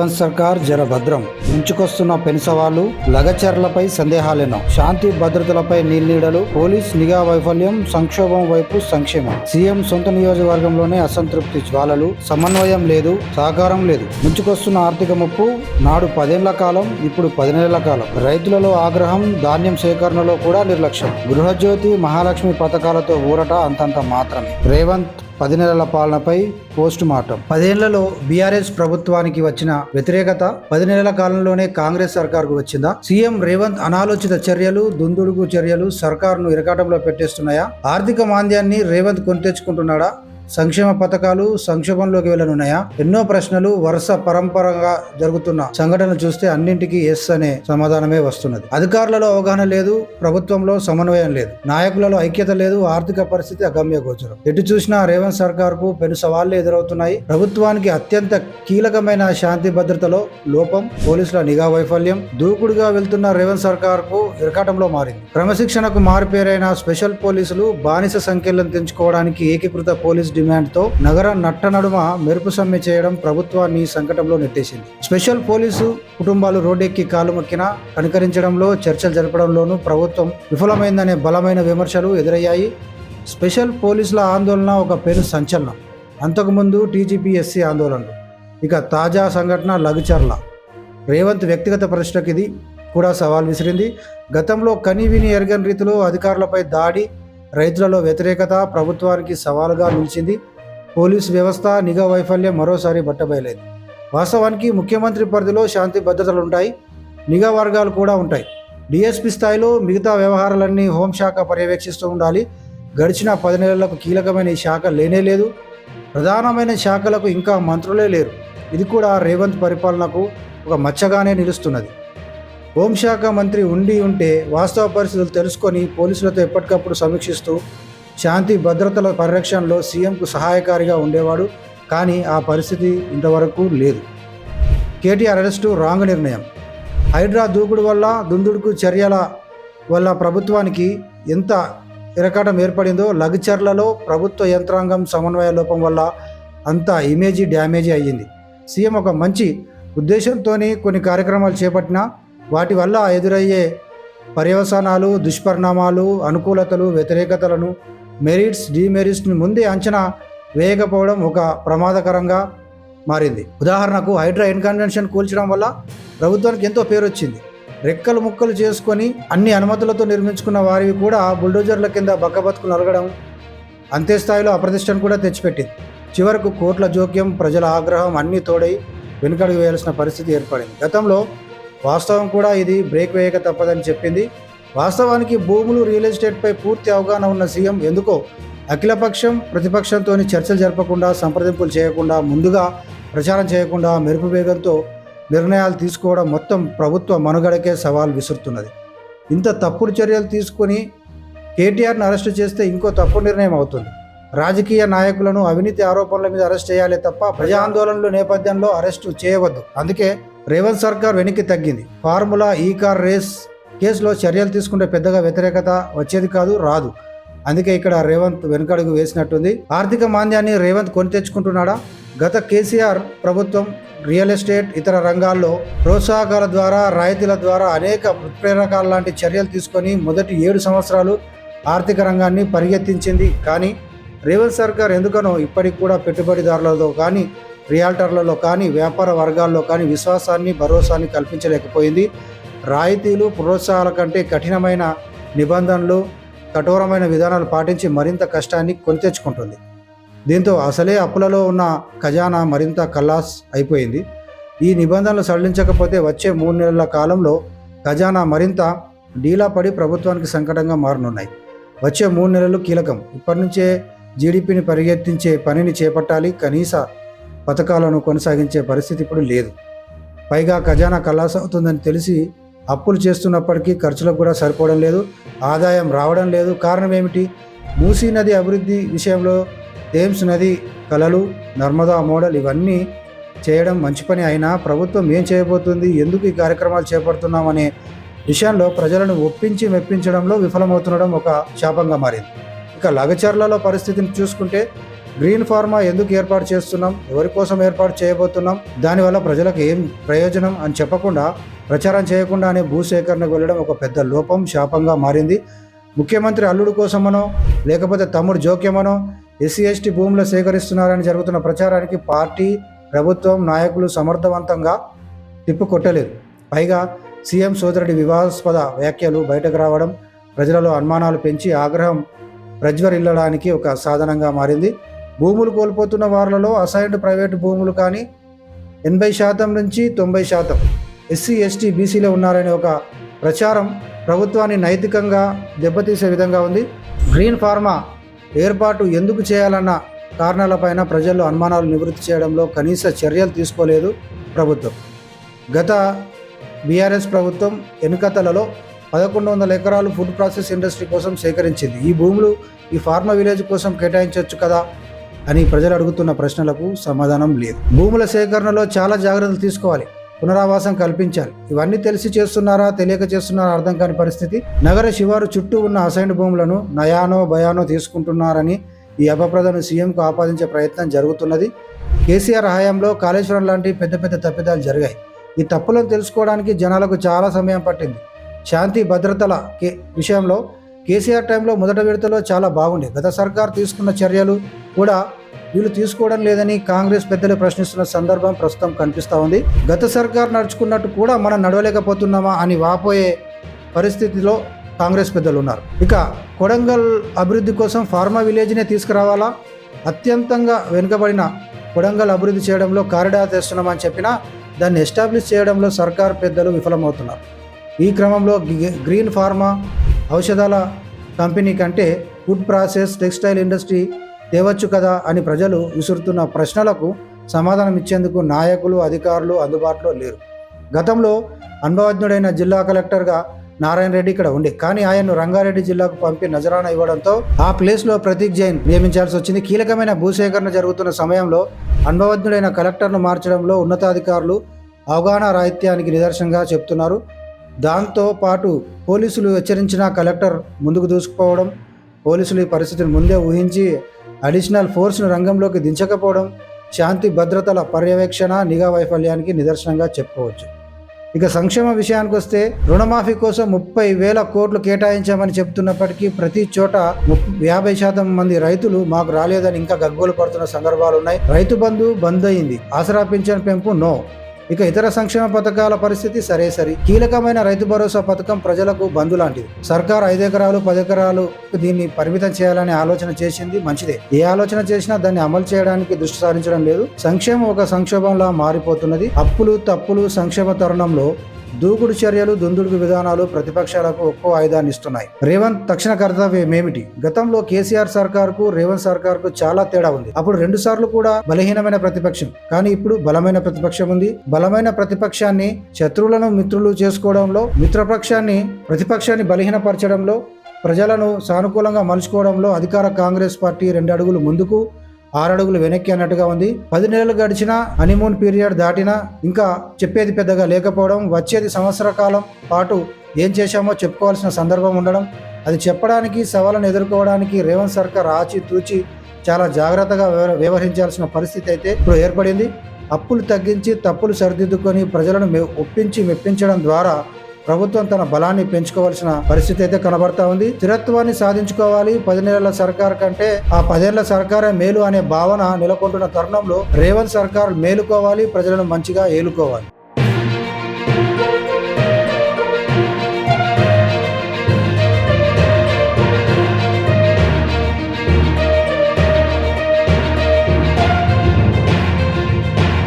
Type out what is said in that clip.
రేవంత్ సర్కార్ జర భద్రం. ఉంచుకొస్తున్న పెనుసవాళ్ళు లగచర్లపై సందేహాలేనో. శాంతి భద్రతలపై నీళ్ళీడలు పోలీస్ నిఘా వైఫల్యం సంక్షోభం వైపు సంక్షేమం. సీఎం సొంత నియోజకవర్గంలోనే అసంతృప్తి జ్వాలలు సమన్వయం లేదు సహకారం లేదు. ముంచుకొస్తున్న ఆర్థిక ముప్పు నాడు పదేళ్ళ కాలం ఇప్పుడు పదినేళ్ళ కాలం. రైతులలో ఆగ్రహం ధాన్యం సేకరణలో కూడా నిర్లక్ష్యం. గృహజ్యోతి మహాలక్ష్మి పథకాలతో ఊరట అంతంత మాత్రమే. రేవంత్ పది నెలల పాలనపై పోస్ట్ మార్టం పదేళ్ళలో బీఆర్ఎస్ ప్రభుత్వానికి వచ్చిన వ్యతిరేకత పది నెలల కాలంలోనే కాంగ్రెస్ సర్కార్కు వచ్చిందా? సీఎం రేవంత్ అనాలోచిత చర్యలు దుందుడుకు చర్యలు సర్కారును ఇరకాటంలో పెట్టేస్తున్నాయా? ఆర్థిక మాంద్యాన్ని రేవంత్ కొని తెచ్చుకుంటున్నాడా సంక్షేమ పథకాలు సంక్షోభంలోకి వెళ్ళనున్నాయా? ఎన్నో ప్రశ్నలు వరుస పరంపరగా జరుగుతున్న సంఘటనలు చూస్తే అన్నింటికీ ఎస్ అనే సమాధానమే వస్తున్నది. అధికారులలో అవగాహన లేదు ప్రభుత్వంలో సమన్వయం లేదు నాయకులలో ఐక్యత లేదు ఆర్థిక పరిస్థితి అగమ్య గోచరం. ఎటు చూసినా రేవంత్ సర్కార్కు పెను సవాళ్ళు ఎదురవుతున్నాయి. ప్రభుత్వానికి అత్యంత కీలకమైన శాంతి భద్రతలో లోపం పోలీసుల నిఘా వైఫల్యం దూకుడుగా వెళ్తున్న రేవంత్ సర్కార్కు ఇరకాటంలో మారింది. క్రమశిక్షణకు మారుపేరైన స్పెషల్ పోలీసులు బానిస సంఖ్యలను తెంచుకోవడానికి ఏకీకృత పోలీస్ డిమాండ్తో నగర నట్ట నడుమ మెరుపు సమ్మె చేయడం ప్రభుత్వాన్ని సంకటంలో నెట్టేసింది. స్పెషల్ పోలీసు కుటుంబాలు రోడ్డెక్కి కాలు మొక్కినా చర్చలు జరపడంలోనూ ప్రభుత్వం విఫలమైందనే బలమైన విమర్శలు ఎదురయ్యాయి. స్పెషల్ పోలీసుల ఆందోళన ఒక పెను సంచలనం. అంతకుముందు టీజీపీఎస్సీ ఆందోళనలు. ఇక తాజా సంఘటన లఘుచర్ల. రేవంత్ వ్యక్తిగత ప్రశ్నకు ఇది కూడా సవాల్ విసిరింది. గతంలో కని విని ఎరగని రీతిలో అధికారులపై దాడి రైతులలో వ్యతిరేకత ప్రభుత్వానికి సవాలుగా నిలిచింది. పోలీసు వ్యవస్థ నిఘా వైఫల్యం మరోసారి బట్టబయలేదు. వాస్తవానికి ముఖ్యమంత్రి పరిధిలో శాంతి భద్రతలు ఉంటాయి నిఘా వర్గాలు కూడా ఉంటాయి. డిఎస్పీ స్థాయిలో మిగతా వ్యవహారాలన్నీ హోంశాఖ పర్యవేక్షిస్తూ ఉండాలి. గడిచిన పది నెలలకు కీలకమైన ఈ శాఖ లేనే లేదు. ప్రధానమైన శాఖలకు ఇంకా మంత్రులే లేరు. ఇది కూడా రేవంత్ పరిపాలనకు ఒక మచ్చగానే నిలుస్తున్నది. హోంశాఖ మంత్రి ఉండి ఉంటే వాస్తవ పరిస్థితులు తెలుసుకొని పోలీసులతో ఎప్పటికప్పుడు సమీక్షిస్తూ శాంతి భద్రతల పరిరక్షణలో సీఎంకు సహాయకారిగా ఉండేవాడు కానీ ఆ పరిస్థితి ఇంతవరకు లేదు. కేటీఆర్ అరెస్టు రాంగ్ నిర్ణయం. హైడ్రా దూకుడు వల్ల దుందుడుకు చర్యల వల్ల ప్రభుత్వానికి ఎంత ఇరకాటం ఏర్పడిందో లఘుచర్లలో ప్రభుత్వ యంత్రాంగం సమన్వయ లోపం వల్ల అంత ఇమేజీ డ్యామేజీ అయ్యింది. సీఎం ఒక మంచి ఉద్దేశంతోనే కొన్ని కార్యక్రమాలు చేపట్టినా వాటి వల్ల ఎదురయ్యే పర్యవసానాలు దుష్పరిణామాలు అనుకూలతలు వ్యతిరేకతలను మెరిట్స్ డిమెరిట్స్ని ముందే అంచనా వేయకపోవడం ఒక ప్రమాదకరంగా మారింది. ఉదాహరణకు హైడ్రా ఇన్కన్వెన్షన్ కూల్చడం వల్ల ప్రభుత్వానికి ఎంతో పేరు వచ్చింది రెక్కలు ముక్కలు చేసుకొని అన్ని అనుమతులతో నిర్మించుకున్న వారివి కూడా బుల్డోజర్ల కింద బక్కబతుకు నలగడం అంతే స్థాయిలో అప్రతిష్టను కూడా తెచ్చిపెట్టింది. చివరకు కోట్ల జోక్యం ప్రజల ఆగ్రహం అన్నీ తోడై వెనుకడుగు వేయాల్సిన పరిస్థితి ఏర్పడింది. గతంలో వాస్తవం కూడా ఇది బ్రేక్ వేయక తప్పదని చెప్పింది. వాస్తవానికి భూములు రియల్ ఎస్టేట్పై పూర్తి అవగాహన ఉన్న సీఎం ఎందుకో అఖిలపక్షం ప్రతిపక్షంతో చర్చలు జరపకుండా సంప్రదింపులు చేయకుండా ముందుగా ప్రచారం చేయకుండా మెరుపు వేగంతో నిర్ణయాలు తీసుకోవడం మొత్తం ప్రభుత్వ మనుగడకే సవాల్ విసురుతున్నది. ఇంత తప్పుడు చర్యలు తీసుకొని కేటీఆర్ని అరెస్టు చేస్తే ఇంకో తప్పుడు నిర్ణయం అవుతుంది. రాజకీయ నాయకులను అవినీతి ఆరోపణల మీద అరెస్ట్ చేయాలి తప్ప ప్రజా ఆందోళనల నేపథ్యంలో అరెస్టు చేయవద్దు. అందుకే రేవంత్ సర్కార్ వెనక్కి తగ్గింది. ఫార్ములా ఈ కార్ రేస్ కేసులో చర్యలు తీసుకుంటే పెద్దగా వ్యతిరేకత వచ్చేది కాదు రాదు. అందుకే ఇక్కడ రేవంత్ వెనుకడుగు వేసినట్టుంది. ఆర్థిక మాంద్యాన్ని రేవంత్ కొని తెచ్చుకుంటున్నాడా? గత కేసీఆర్ ప్రభుత్వం రియల్ ఎస్టేట్ ఇతర రంగాల్లో ప్రోత్సాహకాల ద్వారా రాయితీల ద్వారా అనేక ఉత్ప్రేరకాల లాంటి చర్యలు తీసుకొని మొదటి ఏడు సంవత్సరాలు ఆర్థిక రంగాన్ని పరిగెత్తించింది. కానీ రేవంత్ సర్కార్ ఎందుకనో ఇప్పటికి కూడా పెట్టుబడిదారులతో కానీ రియాల్టర్లలో కానీ వ్యాపార వర్గాల్లో కానీ విశ్వాసాన్ని భరోసాన్ని కల్పించలేకపోయింది. రాయితీలు ప్రోత్సాహాల కంటే కఠినమైన నిబంధనలు కఠోరమైన విధానాలు పాటించి మరింత కష్టాన్ని కొని తెచ్చుకుంటుంది దీంతో అసలే అప్పులలో ఉన్న ఖజానా మరింత కల్లాస్ అయిపోయింది. ఈ నిబంధనలు సడలించకపోతే వచ్చే మూడు నెలల కాలంలో ఖజానా మరింత డీలాపడి ప్రభుత్వానికి సంకటంగా మారనున్నాయి. వచ్చే మూడు నెలలు కీలకం. ఇప్పటి నుంచే జీడిపిని పరిగెత్తించే పనిని చేపట్టాలి. కనీస పథకాలను కొనసాగించే పరిస్థితి ఇప్పుడు లేదు. పైగా ఖజానా కల్లాస్ అవుతుందని తెలిసి అప్పులు చేస్తున్నప్పటికీ ఖర్చులకు కూడా సరిపోవడం లేదు ఆదాయం రావడం లేదు. కారణం ఏమిటి? మూసీ నది అభివృద్ధి విషయంలో థేమ్స్ నది కళలు నర్మదా మోడల్ ఇవన్నీ చేయడం మంచి పని అయినా ప్రభుత్వం ఏం చేయబోతుంది? ఎందుకు ఈ కార్యక్రమాలు చేపడుతున్నామనే విషయంలో ప్రజలను ఒప్పించి మెప్పించడంలో విఫలమవుతుండడం ఒక శాపంగా మారింది. ఇక లగచర్లలో పరిస్థితిని చూసుకుంటే గ్రీన్ ఫార్మా ఎందుకు ఏర్పాటు చేస్తున్నాం? ఎవరి కోసం ఏర్పాటు చేయబోతున్నాం? దానివల్ల ప్రజలకు ఏం ప్రయోజనం అని చెప్పకుండా ప్రచారం చేయకుండానే భూసేకరణకు వెళ్ళడం ఒక పెద్ద లోపం శాపంగా మారింది. ముఖ్యమంత్రి అల్లుడు కోసమనో లేకపోతే తమ్ముడు జోక్యమనో ఎస్సీ ఎస్టీ భూములు సేకరిస్తున్నారని జరుగుతున్న ప్రచారానికి పార్టీ ప్రభుత్వం నాయకులు సమర్థవంతంగా తిప్పుకొట్టలేదు పైగా సీఎం సోదరుడి వివాదాస్పద వ్యాఖ్యలు బయటకు రావడం ప్రజలలో అనుమానాలు పెంచి ఆగ్రహం ప్రజ్వరిల్లడానికి ఒక సాధనంగా మారింది. భూములు కోల్పోతున్న వారిలో అసైన్డ్ ప్రైవేటు భూములు కానీ ఎనభై శాతం నుంచి తొంభై శాతం ఎస్సీ ఎస్టీ బీసీలో ఉన్నారనే ఒక ప్రచారం ప్రభుత్వాన్ని నైతికంగా దెబ్బతీసే విధంగా ఉంది. గ్రీన్ ఫార్మా ఏర్పాటు ఎందుకు చేయాలన్న కారణాలపైన ప్రజల్లో అనుమానాలు నివృత్తి చేయడంలో కనీస చర్యలు తీసుకోలేదు ప్రభుత్వం. గత బీఆర్ఎస్ ప్రభుత్వం ఎన్నికతలలో పదకొండు వందల ఎకరాలు ఫుడ్ ప్రాసెస్ ఇండస్ట్రీ కోసం సేకరించింది. ఈ భూములు ఈ ఫార్మా విలేజ్ కోసం కేటాయించవచ్చు కదా? అని ప్రజలు అడుగుతున్న ప్రశ్నలకు సమాధానం లేదు. భూముల సేకరణలో చాలా జాగ్రత్తలు తీసుకోవాలి. పునరావాసం కల్పించాలి. ఇవన్నీ తెలిసి చేస్తున్నారా తెలియక చేస్తున్నారా అర్థం కాని పరిస్థితి. నగర శివారు చుట్టూ ఉన్న అసైన్డ్ భూములను నయానో భయానో తీసుకుంటున్నారని ఈ అపప్రదను సీఎంకు ఆపాదించే ప్రయత్నం జరుగుతున్నది. కేసీఆర్ హయాంలో కాళేశ్వరం లాంటి పెద్ద పెద్ద తప్పిదాలు జరిగాయి. ఈ తప్పులను తెలుసుకోవడానికి జనాలకు చాలా సమయం పట్టింది. శాంతి భద్రతల కే విషయంలో కేసీఆర్ టైంలో మొదటి విడతలో చాలా బాగుండే. గత సర్కార్ తీసుకున్న చర్యలు కూడా వీళ్ళు తీసుకోవడం లేదని కాంగ్రెస్ పెద్దలు ప్రశ్నిస్తున్న సందర్భం ప్రస్తుతం కనిపిస్తూ ఉంది. గత సర్కార్ నడుచుకున్నట్టు కూడా మనం నడవలేకపోతున్నామా అని వాపోయే పరిస్థితిలో కాంగ్రెస్ పెద్దలు ఉన్నారు. ఇక కొడంగల్ అభివృద్ధి కోసం ఫార్మా విలేజ్నే తీసుకురావాలా? అత్యంతంగా వెనుకబడిన కొడంగల్ అభివృద్ధి చేయడంలో కారిడార్ తెస్తున్నామని చెప్పినా దాన్ని ఎస్టాబ్లిష్ చేయడంలో సర్కార్ పెద్దలు విఫలమవుతున్నారు. ఈ క్రమంలో గ్రీన్ ఫార్మా ఔషధాల కంపెనీ కంటే ఫుడ్ ప్రాసెస్ టెక్స్టైల్ ఇండస్ట్రీ తేవచ్చు కదా అని ప్రజలు విసురుతున్న ప్రశ్నలకు సమాధానం ఇచ్చేందుకు నాయకులు అధికారులు అందుబాటులో లేరు. గతంలో అనుభవజ్ఞుడైన జిల్లా కలెక్టర్గా నారాయణ రెడ్డి ఇక్కడ ఉండే. కానీ ఆయన్ను రంగారెడ్డి జిల్లాకు పంపి నజరానా ఇవ్వడంతో ఆ ప్లేస్లో ప్రతీక్ జైన్ నియమించాల్సి వచ్చింది. కీలకమైన భూసేకరణ జరుగుతున్న సమయంలో అనుభవజ్ఞుడైన కలెక్టర్ను మార్చడంలో ఉన్నతాధికారులు అవగాహన రాహిత్యానికి నిదర్శనంగా చెప్తున్నారు. దాంతో పాటు పోలీసులు హెచ్చరించిన కలెక్టర్ ముందుకు దూసుకుపోవడం పోలీసులు ఈ పరిస్థితిని ముందే ఊహించి అడిషనల్ ఫోర్స్ను రంగంలోకి దించకపోవడం శాంతి భద్రతల పర్యవేక్షణ నిఘా వైఫల్యానికి నిదర్శనంగా చెప్పుకోవచ్చు. ఇక సంక్షేమ విషయానికి వస్తే రుణమాఫీ కోసం ముప్పై వేల కోట్లు కేటాయించామని చెప్తున్నప్పటికీ ప్రతి చోట ముప్- యాభై శాతం మంది రైతులు మాకు రాలేదని ఇంకా గగ్గోలు పడుతున్న సందర్భాలు ఉన్నాయి రైతు బంధు బంద్ అయింది ఆసరా పింఛన్ పెంపు నో. ఇక ఇతర సంక్షేమ పథకాల పరిస్థితి సరే సరి. కీలకమైన రైతు భరోసా పథకం ప్రజలకు బంధు లాంటిది సర్కార్ ఐదు ఎకరాలు పది ఎకరాలు దీన్ని పరిమితం చేయాలనే ఆలోచన చేసింది మంచిదే. ఏ ఆలోచన చేసినా దాన్ని అమలు చేయడానికి దృష్టి సారించడం లేదు. సంక్షేమం ఒక సంక్షోభంలా మారిపోతున్నది. అప్పులు తప్పులు సంక్షేమ తరుణంలో దూకుడు చర్యలు దుందుడుకు విధానాలు ప్రతిపక్షాలకు ఒక్కో ఆయుధాన్ని ఇస్తున్నాయి. రేవంత్ తక్షణ కర్తవ్యం ఏమిటి గతంలో కేసీఆర్ సర్కార్కు రేవంత్ సర్కార్కు చాలా తేడా ఉంది. అప్పుడు రెండు సార్లు కూడా బలహీనమైన ప్రతిపక్షం. కానీ ఇప్పుడు బలమైన ప్రతిపక్షం ఉంది. బలమైన ప్రతిపక్షాన్ని శత్రువులను మిత్రులు చేసుకోవడంలో మిత్రపక్షాన్ని ప్రతిపక్షాన్ని బలహీనపరచడంలో ప్రజలను సానుకూలంగా మలుచుకోవడంలో అధికార కాంగ్రెస్ పార్టీ రెండు అడుగులు ముందుకు ఆరడుగులు వెనక్కి అన్నట్టుగా ఉంది. పది నెలలు గడిచినా హనీమూన్ పీరియడ్ దాటినా ఇంకా చెప్పేది పెద్దగా లేకపోవడం వచ్చేది సంవత్సర కాలం పాటు ఏం చేశామో చెప్పుకోవాల్సిన సందర్భం ఉండడం అది చెప్పడానికి సవాళ్ళను ఎదుర్కోవడానికి రేవంత్ సర్కార్ ఆచి తూచి చాలా జాగ్రత్తగా వ్యవహరించాల్సిన పరిస్థితి అయితే ఇప్పుడు ఏర్పడింది. అప్పులు తగ్గించి తప్పులు సరిదిద్దుకొని ప్రజలను మె- ఒప్పించి మెప్పించడం ద్వారా ప్రభుత్వం తన బలాన్ని పెంచుకోవాల్సిన పరిస్థితి అయితే కనబడతా ఉంది. స్థిరత్వాన్ని సాధించుకోవాలి. పది నెలల సర్కార్ కంటే ఆ పదేళ్ళ సర్కారే మేలు అనే భావన నెలకొంటున్న తరుణంలో రేవంత్ సర్కార్ మేలుకోవాలి. ప్రజలను మంచిగా ఏలుకోవాలి.